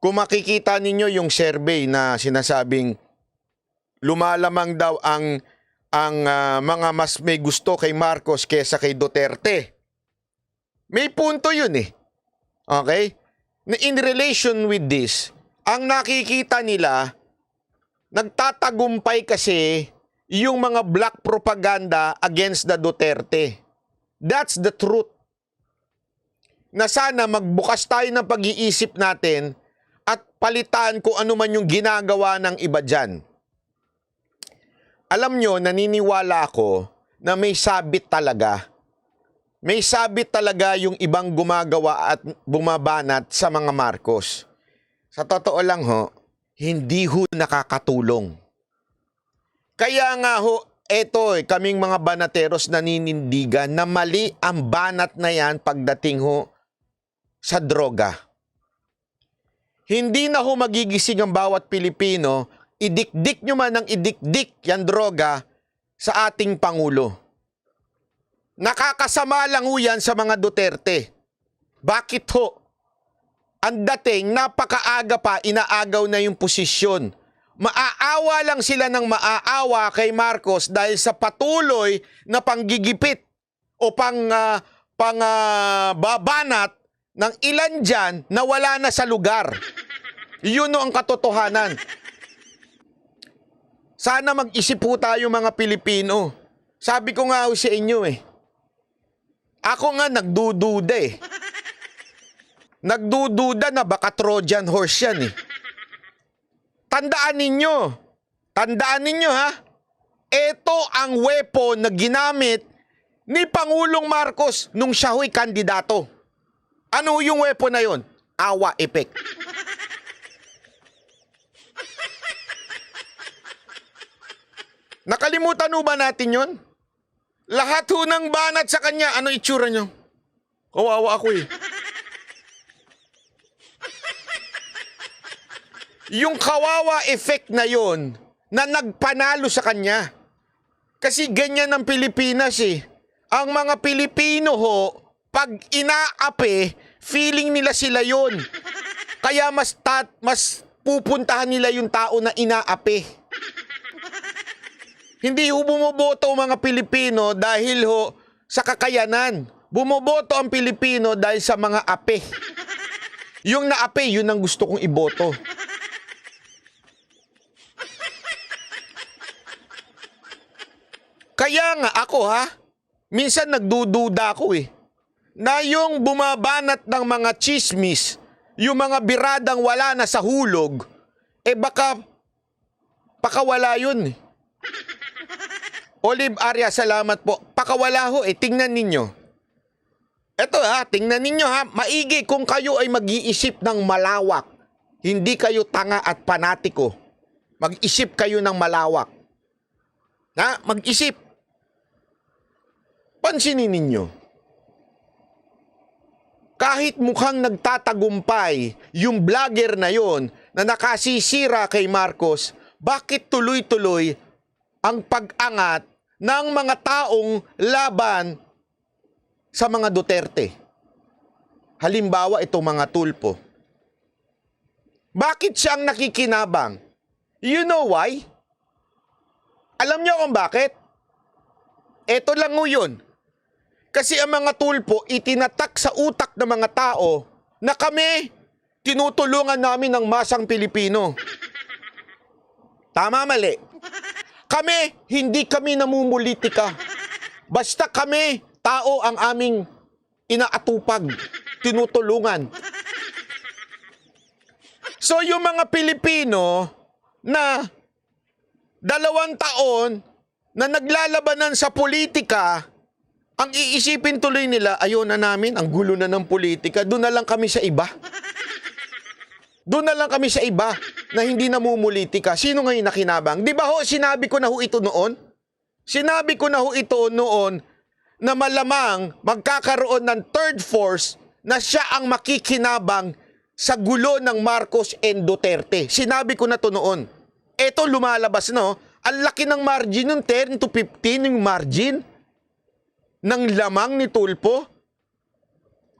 kung makikita ninyo yung survey na sinasabing lumalamang daw ang ang ah, mga mas may gusto kay Marcos kesa kay Duterte. May punto yun eh. Okay? In relation with this, ang nakikita nila, nagtatagumpay kasi yung mga black propaganda against the Duterte. That's the truth. Na sana magbukas tayo ng pag-iisip natin at palitan kung ano man yung ginagawa ng iba dyan. Alam nyo, naniniwala ako na may sabit talaga. May sabit talaga yung ibang gumagawa at bumabanat sa mga Marcos. Sa totoo lang ho, hindi ho nakakatulong. Kaya nga ho, eto eh, kaming mga banateros naninindigan na mali ang banat na yan pagdating ho sa droga. Hindi na ho magigising ang bawat Pilipino, idikdik nyo man ng idikdik yan droga sa ating Pangulo. Nakakasama lang ho yan sa mga Duterte. Bakit ho? Ang dating, napakaaga pa, inaagaw na yung posisyon. Maaawa lang sila ng maaawa kay Marcos dahil sa patuloy na panggigipit o pang, ah, pang ah, babanat ng ilan dyan na wala na sa lugar. Yun no ang katotohanan. Sana mag-isip po tayo mga Pilipino. Sabi ko nga sa inyo eh. Ako nga nagdududa eh. Nagdududa na baka Trojan horse yan eh. Tandaan ninyo. Tandaan ninyo ha. Ito ang weapon na ginamit ni Pangulong Marcos nung siya ho'y kandidato. Ano yung weapon na yon? Awa effect. Nakalimutan ho ba natin yon? Lahat ho ng banat sa kanya, ano itsura nyo? Kawawa ako eh. Yung kawawa effect na yon na nagpanalo sa kanya. Kasi ganyan ang Pilipinas eh. Ang mga Pilipino ho, pag inaapi, feeling nila sila yon. Kaya mas tat, mas pupuntahan nila yung tao na inaapi. Hindi ho bumoboto mga Pilipino dahil ho sa kakayanan. Bumoboto ang Pilipino dahil sa mga ape. Yung naape, yun ang gusto kong iboto. Kaya nga ako ha, minsan nagdududa ako eh. Na yung bumabanat ng mga chismis, yung mga biradang wala na sa hulog, eh baka pakawala yun. Olive Aria, salamat po. Pakawala ho eh, tingnan ninyo. Eto ha, tingnan ninyo ha, maigi kung kayo ay mag-iisip ng malawak. Hindi kayo tanga at panatiko. Mag-isip kayo ng malawak. Ha? Mag-isip. Pansinin ninyo. Kahit mukhang nagtatagumpay yung vlogger na yon na nakasisira kay Marcos, bakit tuloy-tuloy ang pag-angat ng mga taong laban sa mga Duterte? Halimbawa, itong mga tulpo. Bakit siyang nakikinabang? You know why? Alam niyo kung bakit? Ito lang ho yun. Kasi ang mga tulpo itinatak sa utak ng mga tao na kami tinutulungan namin ng masang Pilipino. Tama mali. Kami, hindi kami namumulitika. Basta kami, tao ang aming inaatupag, tinutulungan. So yung mga Pilipino na dalawang taon na naglalabanan sa politika, ang iisipin tuloy nila, ayaw na namin, ang gulo na ng politika, doon na lang kami sa iba. Doon na lang kami sa iba na hindi namumulitika. Sino ngayon nakinabang? Di ba ho, sinabi ko na ho ito noon? Sinabi ko na ho ito noon na malamang magkakaroon ng third force na siya ang makikinabang sa gulo ng Marcos and Duterte. Sinabi ko na to noon. Ito lumalabas no. Ang laki ng margin ng 10 to 15 yung margin ng lamang ni Tulpo.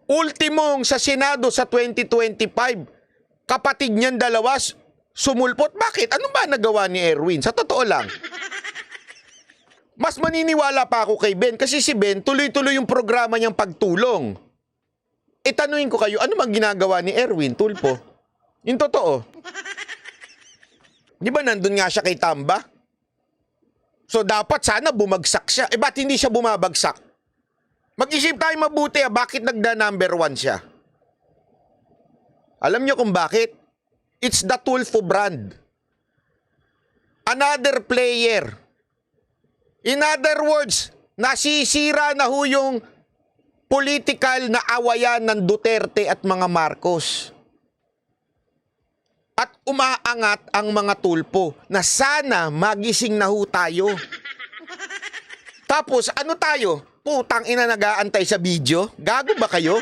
Ultimong sa Senado sa 2025, kapatid niyan dalawa s- sumulpot. Bakit? Ano ba nagawa ni Erwin? Sa totoo lang. Mas maniniwala pa ako kay Ben kasi si Ben tuloy-tuloy yung programa niyang pagtulong. E tanuin ko kayo, ano bang ginagawa ni Erwin, Tulpo? Yung totoo. Di ba nandun nga siya kay Tamba? So dapat sana bumagsak siya. Eh ba't hindi siya bumabagsak? Mag-isip tayo mabuti ah, bakit nagda number one siya? Alam niyo kung bakit? It's the Tulfo brand. Another player. In other words, nasisira na ho yung political na awayan ng Duterte at mga Marcos. At umaangat ang mga tulpo na sana magising na ho tayo. Tapos ano tayo? Putang ina nag-aantay sa video? Gago ba kayo?